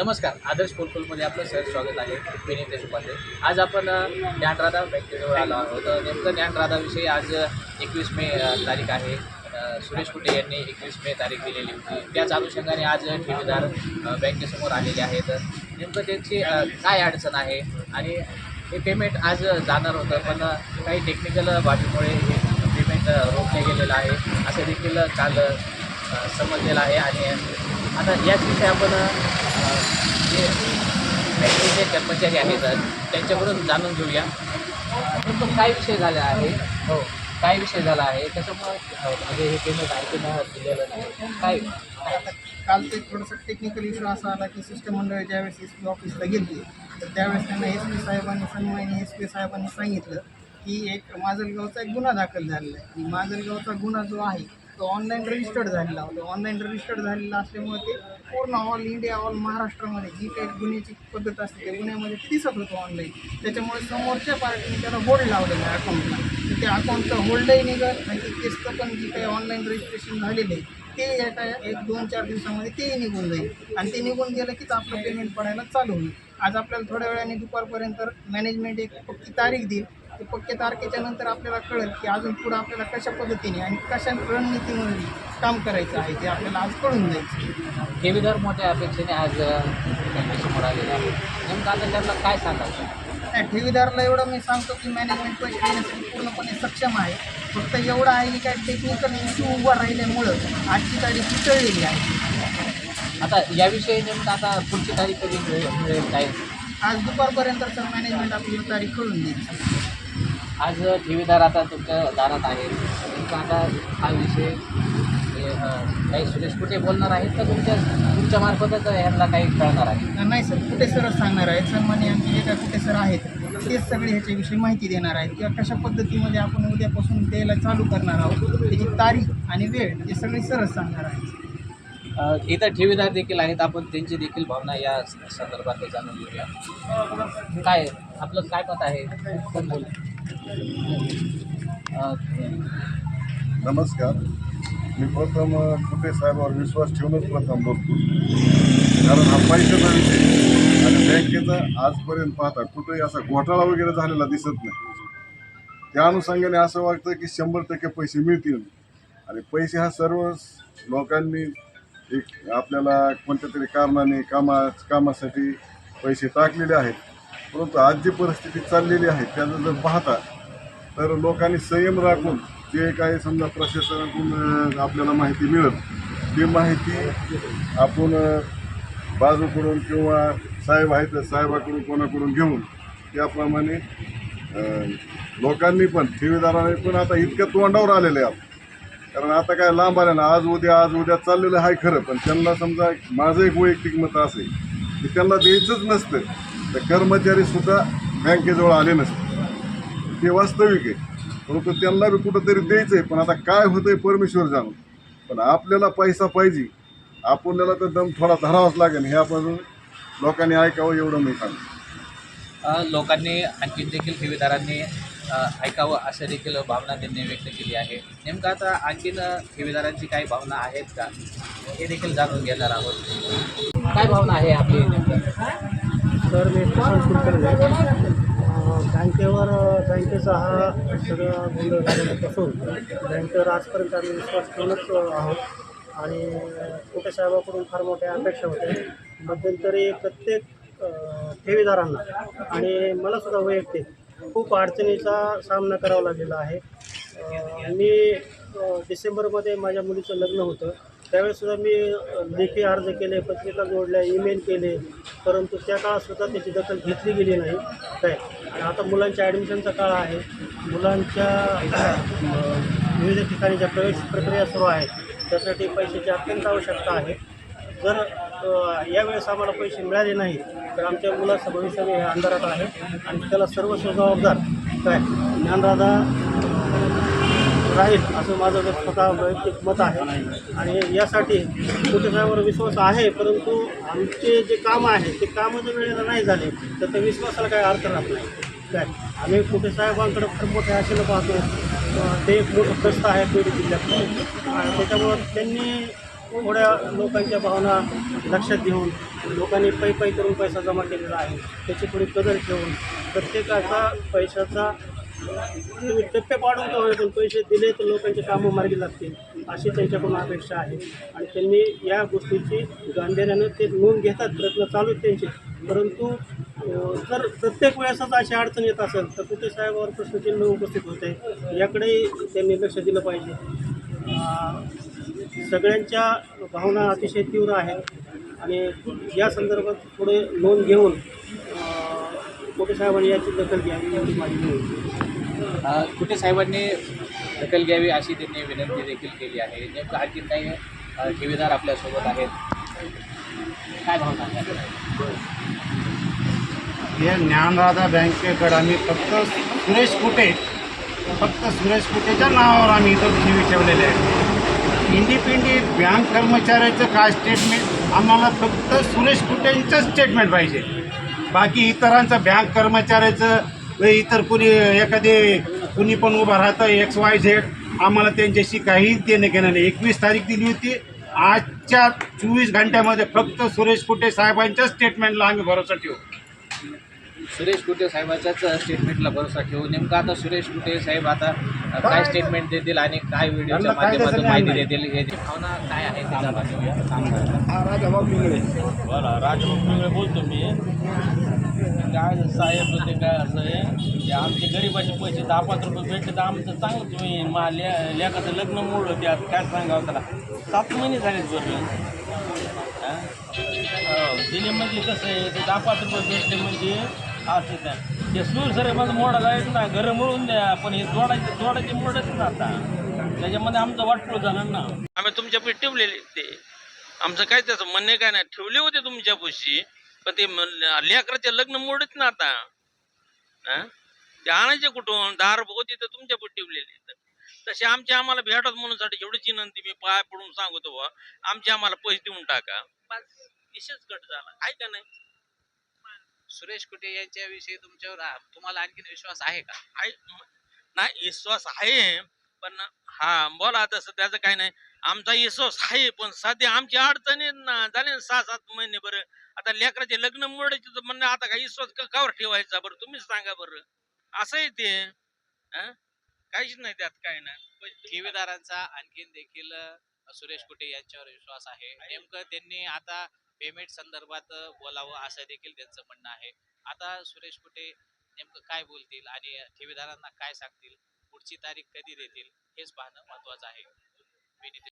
नमस्कार आदर्श कोलकोलमध्ये आपलं सर स्वागत आहे मी नितेश उपाध्ये. आज आपण ज्ञानराधा बँकेजवळ आलो आहोत. नेमकं ज्ञानराधाविषयी आज एकवीस मे तारीख आहे. सुरेश कुटे यांनी एकवीस मे तारीख दिलेली होती. त्याच अनुषंगाने आज ठेवीदार बँकेसमोर आलेले आहेत. नेमकं त्यांची काय अडचण आहे आणि हे पेमेंट आज जाणार होतं पण काही टेक्निकल बाबीमुळे हे पेमेंट रोखले गेलेलं आहे. असं देखील काल समजलेलं आहे. आणि आता याच विषयी आपण बँकेचे कर्मचारी आहेत त्यांच्याकडून जाणून घेऊया. नेमकं काय विषय झाला आहे? हो. काय विषय झाला आहे? त्याच्यामुळे म्हणजे हे पेमेंट आणखी दिलेलं नाही. काय? आता काल ते थोडंसं टेक्निकल इश्यू असा आला की सिस्टम मंडळ ज्यावेळेस एस पी ऑफिसला गेली तर त्यावेळेस त्यांना एस पी साहेबांनी सन्मानी एस पी साहेबांनी सांगितलं की एक माजलगावचा एक गुन्हा दाखल झालेला आहे. आणि माजलगावचा गुन्हा जो आहे तो ऑनलाईन रजिस्टर्ड झालेला होता. ऑनलाईन रजिस्टर्ड झालेला असल्यामुळे ते पूर्ण ऑल इंडिया ऑल महाराष्ट्रामध्ये जी काही गुन्ह्याची पद्धत असते त्या गुन्ह्यामध्ये दिसत होतं ऑनलाईन त्याच्यामुळे समोरच्या पार्टीने त्याला होल्ड लावलेलं आहे अकाउंटला तर त्या अकाउंटचं होल्डही निघत आणि ते केसचं पण जी काही ऑनलाईन रजिस्ट्रेशन झालेलं आहे ते एका एक दोन चार दिवसामध्ये तेही निघून जाईल. आणि ते निघून गेलं कीच आपलं पेमेंट पडायला चालू होईल. आज आपल्याला थोड्या वेळाने दुपारपर्यंत मॅनेजमेंट एक पक्की तारीख देईल. ते पक्क्या तारखेच्या नंतर आपल्याला कळेल की अजून पुढं आपल्याला कशा पद्धतीने आणि कशा रणनीतीमध्ये काम करायचं आहे ते आपल्याला आज कळून जाईल ठेवीदार मोठ्या अपेक्षेने आज बँकेसमोर आलेले आहेत. नेमकं आता त्यांना काय सांगायचं नाही ठेवीदाराला एवढं मी सांगतो की मॅनेजमेंट पैसे देण्यासाठी पूर्णपणे सक्षम आहे. फक्त एवढं आहे की काय टेक्निकल इश्यू उभा राहिल्यामुळं आजची तारीख टळलेली आहे. आता याविषयी नेमकं आता पुढची तारीख कधी मिळेल? काय? आज दुपारपर्यंत सर मॅनेजमेंट आपल्याला तारीख कळून देईल. आज ठेवीदार आता तुमच्या दारात आहे. नेमकं आता हा विषय काही सुरेश कुठे बोलणार आहेत का तुमच्या तुमच्या मार्फतच ह्यांना काही कळणार आहे? नाही सर कुठे सरच सांगणार आहेत? सन्मान्य आमचे जे काय कुठे सर आहेत तेच सगळे ह्याच्याविषयी माहिती देणार आहेत. किंवा कशा पद्धतीमध्ये आपण उद्यापासून द्यायला चालू करणार आहोत त्याची तारीख आणि वेळ हे सगळे सरच सांगणार आहेत. इथं ठेवीदार देखील आहेत. आपण त्यांची देखील भावना या संदर्भात जाणून घेऊया. काय आपलं काय मत आहे? कोण बोल अ, नमस्कार. मी प्रथम कुठे साहेबावर विश्वास ठेवूनच प्रथम बघतो कारण हा पैशाचा विषय आणि बँकेचा आजपर्यंत पाहता कुठेही असा घोटाळा वगैरे झालेला दिसत नाही. त्या अनुषंगाने असं वाटतं की शंभर टक्के पैसे मिळतील. आणि पैसे हा सर्व लोकांनी एक आपल्याला कोणत्या तरी कारणाने कामा कामासाठी पैसे टाकलेले आहेत. परंतु आज जी परिस्थिती चाललेली आहे त्याचं जर पाहता तर लोकांनी संयम राखून जे काही समजा प्रशासनाकडून आपल्याला माहिती मिळत ती माहिती आपण बाजूकडून किंवा साहेब आहेत साहेबाकडून कोणाकडून घेऊन त्याप्रमाणे लोकांनी पण ठेवीदारांनी पण आता इतक्या तोंडावर आलेले आहेत. कारण आता काय लांब आले ना आज उद्या आज उद्या चाललेलं आहे खरं पण त्यांना समजा माझं एक वैयक्तिक मत असेल की त्यांना द्यायचंच नसतं. तर कर्मचारी सुद्धा बँकेजवळ आले नसते. ते वास्तविक आहे. परंतु त्यांना बी कुठंतरी द्यायचं आहे. पण आता काय होतं आहे परमेश्वर जाणून पण आपल्याला पैसा पाहिजे. आपल्याला तर दम थोडा धरावाच लागेल. हे आपण लोकांनी ऐकावं एवढं मी सांगतो. लोकांनी आणखी देखील ठेवीदारांनी ऐकावं असं देखील भावना त्यांनी व्यक्त केली आहे. नेमकं आता आणखीन ठेवीदारांची काही भावना आहेत का? हे देखील जाणून घेणार आहोत. काय भावना आहे आपली नेमकं? तर मी प्रशांत कुलकर्णी आहे बँकेवर बँकेचा हा सगळा गोंधळ असून बँकेवर आजपर्यंत आम्ही विश्वास ठेवूनच आहोत. आणि कुठे साहेबाकडून फार मोठ्या अपेक्षा होत्या. मध्यंतरी प्रत्येक ठेवीदारांना आणि मला सुद्धा वैयक्तिक खूप अडचणीचा सामना करावा लागलेला आहे. मी डिसेंबरमध्ये माझ्या मुलीचं लग्न होतं. त्यावेळेसुद्धा मी लेखी अर्ज केले पत्रिका जोडल्या ईमेल केले. परंतु त्या काळातसुद्धा त्याची दखल घेतली गेली नाही. काय? आणि आता मुलांच्या ॲडमिशनचा काळ आहे. मुलांच्या विविध ठिकाणी ज्या प्रवेश प्रक्रिया सुरू आहेत त्यासाठी पैशाची अत्यंत आवश्यकता आहे. जर यावेळेस आम्हाला पैसे मिळाले नाही तर आमच्या मुलाचं भविष्य हे अंधारात आहे. आणि त्याला सर्व जबाबदार काय? ज्ञानदादा राहील असं माझं स्वतः वैयक्तिक मत आहे. आणि यासाठी कुठेसाहेबांवर विश्वास आहे परंतु आमचे जे काम आहे ते कामं जर वेळेला नाही झाले तर त्या विश्वासाला काही अर्थ राहत नाही. काय? आम्ही कुठे खूप फार मोठ्या आशेनं पाहतो. ते एक मोठं प्रस्त आहे बीड जिल्ह्यात आणि त्याच्यामुळं त्यांनी थोड्या लोकांच्या भावना लक्षात घेऊन लोकांनी पै पै करून पैसा जमा केलेला आहे. त्याची थोडी कदर ठेवून प्रत्येकाचा पैशाचा तुम्ही टप्पे पाडून का पण पैसे दिले तर लोकांचे कामं मार्गी लागतील अशी त्यांच्याकडून अपेक्षा आहे. आणि त्यांनी या गोष्टीची गांभीर्यानं ते नोंद घेतात प्रयत्न चालू आहेत त्यांचे. परंतु जर प्रत्येक वेळेसच अशी अडचण येत असेल तर कुठे साहेबावर प्रश्नचिन्ह उपस्थित होते याकडेही त्यांनी लक्ष दिलं पाहिजे. सगळ्यांच्या भावना अतिशय तीव्र आहेत. आणि या संदर्भात थोडे नोंद घेऊन मोठे साहेबांनी याची दखल घ्यावी एवढी माझी कुठे साहेबांनी दखल घ्यावी अशी त्यांनी विनंती देखील केली आहे. नेमकं आणखी काही ठेवीदार आपल्यासोबत आहेत. काय भावना हे ज्ञानराधा बँकेकडे आम्ही फक्त सुरेश कुटे फक्त सुरेश कुटेच्या नावावर आम्ही इथं ठेवी ठेवलेले आहे इंडिपेंडेंट बँक कर्मचाऱ्याचं काय स्टेटमेंट आम्हाला फक्त सुरेश कुटेंचं स्टेटमेंट पाहिजे. बाकी इतरांचं बँक कर्मचाऱ्याचं इतर कुणी एखादे कुणी पण उभं राहतं एक्स वाय झेड आम्हाला त्यांच्याशी काहीच देणं घेणं नाही. एकवीस तारीख दिली होती. आजच्या चोवीस घंट्यामध्ये फक्त सुरेश कुटे साहेबांच्या स्टेटमेंटला आम्ही भरोसा ठेवू. सुरेश कुटे साहेबाच्याच स्टेटमेंटला भरोसा ठेवू. नेमकं आता सुरेश कुटे साहेब आता काय स्टेटमेंट देतील आणि काय व्हिडिओच्या माध्यमातून माहिती देतील? हे भावना काय आहे ते जाणून घेऊया. बोला राजभोग बोलतो मी. काय साहेब ते काय असं आहे की आमचे गरीबाचे पैसे दहा पाच रुपये भेटले तर आमचं चांगलं. तुम्ही मा ले लेखाचं लग्न मोडलं त्यात काय सांगावं त्याला? सात महिने झाले बरं हो, दिले म्हणजे कसं आहे ते दहा पाच रुपये भेटले म्हणजे असं त्या. ते सूर सर माझं मोडायला येत ना घरं मिळून द्या पण हे जोडायचे जोडायचे मोडत ना आता. त्याच्यामध्ये आमचं वाटपूळ झालं ना. आम्ही तुमच्याकडे ठेवलेले ते. आमचं काय त्याचं म्हणणे काय नाही ठेवले होते तुमच्यापाशी पण ते लेकराचे लग्न मोडत ना आता. हा? ते आणायचे कुठून? रुपये होते तर तुमच्यापाशी ठेवलेले तर तसे आमचे आम्हाला भेटत म्हणून साठी एवढीच विनंती मी पाय पडून सांगतो बुवा. आमचे आम्हाला पैसे देऊन टाका. बस विशेष कट झाला. आहे का नाही? सुरेश कुटे यांच्याविषयी तुमच्यावर तुम्हाला आणखीन विश्वास आहे का? नाही विश्वास आहे. पण हा बोला तसं त्याचं काही नाही. आमचा विश्वास आहे पण सध्या आमची अडचणी ना झाले ना सहा सात महिने बरं. आता लेकराचे लग्न मोडायचे तर म्हणणं आता काही विश्वास क- कावर ठेवायचा बरं तुम्हीच सांगा बरं. असं आहे ते. हा? काहीच नाही त्यात काय नाही ठेवीदारांचा आणखीन देखील सुरेश कुटे यांच्यावर विश्वास आहे. नेमकं त्यांनी आता पेमेंट संदर्भात बोलावं असं देखील त्यांचं म्हणणं आहे. आता सुरेश कुटे नेमकं काय बोलतील आणि ठेवीदारांना काय सांगतील? पुढची तारीख कधी देतील? हेच पाहणं महत्वाचं आहे.